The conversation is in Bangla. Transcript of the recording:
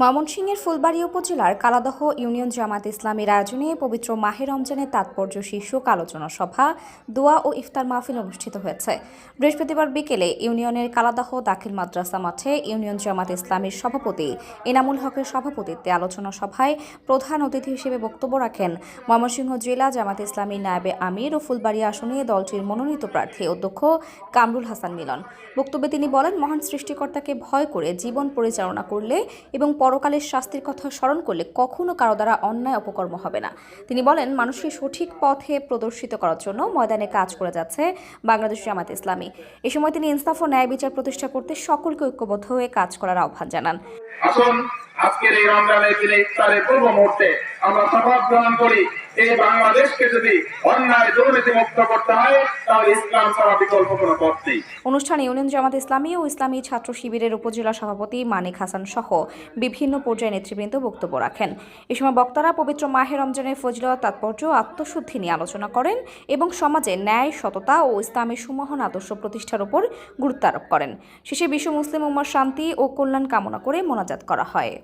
ময়মনসিংহের ফুলবাড়ী উপজেলার কালাদহ ইউনিয়ন জামাত ইসলামীর আয়োজনে পবিত্র মাহে রমজানের তাৎপর্য শীর্ষক আলোচনা সভা, দোয়া ও ইফতার মাহফিল অনুষ্ঠিত হয়েছে। বৃহস্পতিবার বিকেলে ইউনিয়নের কালাদহ দাখিল মাদ্রাসা মাঠে ইউনিয়ন জামাত ইসলামের সভাপতি এনামুল হকের সভাপতিত্বে আলোচনা সভায় প্রধান অতিথি হিসেবে বক্তব্য রাখেন ময়মনসিংহ জেলা জামাত ইসলামী নায়েবে আমির ও ফুলবাড়ী আসনে দলটির মনোনীত প্রার্থী অধ্যক্ষ কামরুল হাসান মিলন। বক্তব্যে তিনি বলেন, মহান সৃষ্টিকর্তাকে ভয় করে জীবন পরিচালনা করলে এবং পরকালের শাস্তির কথা স্মরণ করলে কখনো কারও দ্বারা অন্যায় অপকর্ম হবে না। তিনি বলেন, মানুষকে সঠিক পথে প্রদর্শিত করার জন্য ময়দানে কাজ করে যাচ্ছে বাংলাদেশ জামাত ইসলামী। এ সময় তিনি ইনসাফ ও ন্যায় বিচার প্রতিষ্ঠা করতে সকলকে ঐক্যবদ্ধ হয়ে কাজ করার আহ্বান জানান। আজকের এই রমজানের দিনে ইফতারের পূর্ব মুহূর্তে আমরা শপথ গ্রহণ করি। এই বাংলাদেশকে যদি অন্যায় দুর্নীতি মুক্ত করতে হয়, তাহলে ইসলাম ছাড়া বিকল্প কোনো পথ নেই। অনুষ্ঠানে ইউনিয়ন জামাত ইসলামী ও ইসলামী ছাত্র শিবিরের উপজেলা সভাপতি মানিক হাসান সহ বিভিন্ন পর্যায়ে নেতৃবৃন্দ বক্তব্য রাখেন। এ সময় বক্তারা পবিত্র মাহে রমজানের ফজিলত, তাৎপর্য, আত্মশুদ্ধি নিয়ে আলোচনা করেন এবং সমাজে ন্যায়, সততা ও ইসলামের সুমহান আদর্শ প্রতিষ্ঠার উপর গুরুত্ব আরোপ করেন। শেষে বিশ্ব মুসলিম উম্মার শান্তি ও কল্যাণ কামনা করে মোনাজাত করা হয়।